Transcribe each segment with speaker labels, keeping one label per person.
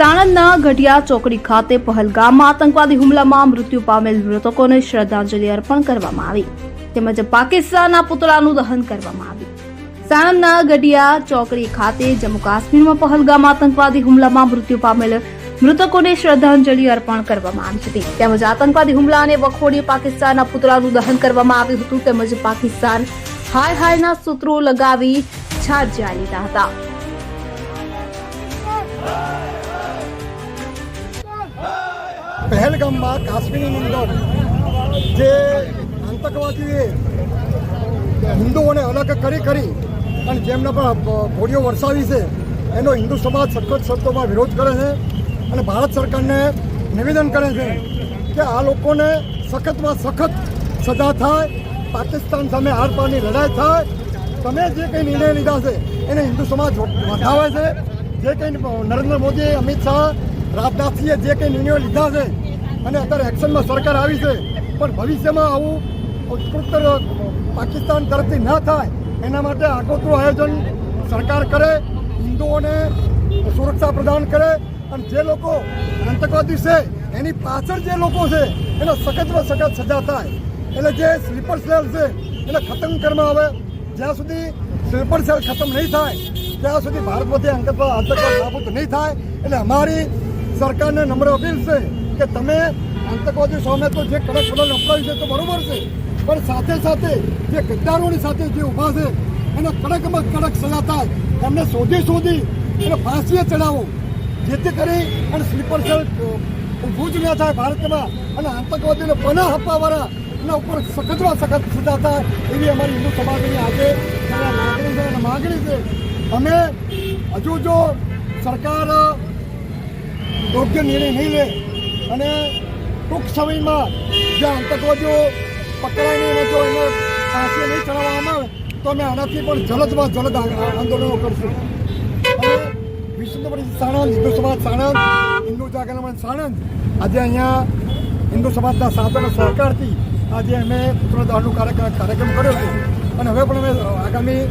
Speaker 1: સાણંદના ગઢિયા ચોકડી ખાતે પહલગામમાં આતંકવાદી હુમલામાં મૃત્યુ પામેલ મૃતકોને શ્રદ્ધાંજલિ અર્પણ કરવામાં આવી. તેમજ પાકિસ્તાનના પુતળાનું દહન કરવામાં આવ્યું. સાણંદના ગઢિયા ચોકડી ખાતે જમ્મુ કાશ્મીરમાં પહલગામ આતંકવાદી હુમલામાં મૃત્યુ પામેલ મૃતકોને શ્રદ્ધાંજલિ અર્પણ કરવામાં આવી હતી. તેમજ આતંકવાદી હુમલાને વખોડી પાકિસ્તાનના પુતળાનું દહન કરવામાં આવ્યું હતું. તેમજ પાકિસ્તાન હાય હાયના સૂત્રો લગાવી છાજ્યા લીધા હતા.
Speaker 2: પહેલગામમાં કાશ્મીરની અંદર જે આતંકવાદીએ હિન્દુઓને અલગ કરી કરી અને જેમના પર ગોળીઓ વરસાવી છે, એનો હિન્દુ સમાજ સખત શબ્દોમાં વિરોધ કરે છે અને ભારત સરકારને નિવેદન કરે છે કે આ લોકોને સખતમાં સખત સજા થાય, પાકિસ્તાન સામે આરપારની લડાઈ થાય. તમે જે કંઈ નિર્ણય લીધા છે, એને હિન્દુ સમાજ વધાવે છે. જે કંઈ નરેન્દ્ર મોદી અમિત શાહ, રાજનાથસિંહે જે કંઈ નિર્ણયો લીધા છે અને અત્યારે એક્શનમાં સરકાર આવી છે. પણ ભવિષ્યમાં આવું ઉત્કૃષ્ટ પાકિસ્તાન તરફથી ના થાય, એના માટે આગોતરું આયોજન સરકાર કરે, હિન્દુઓને સુરક્ષા પ્રદાન કરે, અને જે લોકો આતંકવાદી છે, એની પાછળ જે લોકો છે, એને સખતમાં સખત સજા થાય. એટલે જે સ્લીપર સેલ છે, એને ખતમ કરવામાં આવે. જ્યાં સુધી સ્લીપર સેલ ખતમ નહીં થાય, ત્યાં સુધી ભારતમાંથી આતંકવાદ નાબૂદ નહીં થાય. એટલે અમારી સરકારને નમ્ર અપીલ છે કે તમે આતંકવાદી સામે તો જે કડક પગલાં અપનાવી છે તો બરોબર છે. પણ સાથે સાથે જે ગદ્દારોની સાથે જે ઊભા છે, એને કડકમાં કડક સજા થાય. એમને શોધી શોધી એને ફાંસીએ ચડાવો. જેથી કરી અને સ્લીપર સેલ ઊભું જ ન થાય ભારતમાં. અને આતંકવાદીને પનાહ આપવાવાળા એના ઉપર સખતમાં સખત સજા થાય એવી અમારી હિન્દુ સમાજની આજે માગણી છે અને માગણી છે. અમે હજુ જો સરકાર યોગ્ય નિર્ણય નહીં લે અને ટૂંક સમયમાં જે આતંકવાદીઓ પકડાય નહીં અને જો એને ફાંસી નહીં ચડાવવામાં આવે, તો અમે આનાથી પણ જલદમાં જલદ આંદોલનો કરશું. અને વિશ્વ સાણંદ, હિન્દુ સમાજ સાણંદ, હિન્દુ જાગરણ સાણંદ, આજે અહીંયા હિન્દુ સમાજના સાધનો સહકારથી આજે અમે પુત્રદાનનો કાર્યક્રમ કર્યો છે. અને હવે પણ અમે આગામી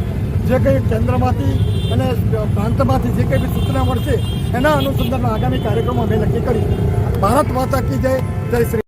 Speaker 2: જે કંઈ કેન્દ્રમાંથી અને પ્રાંતમાંથી જે કંઈ બી સૂચના મળશે, એના અનુસંધાનમાં આગામી કાર્યક્રમો અમે નક્કી કરી. ભારત માતા કી જય જય શ્રી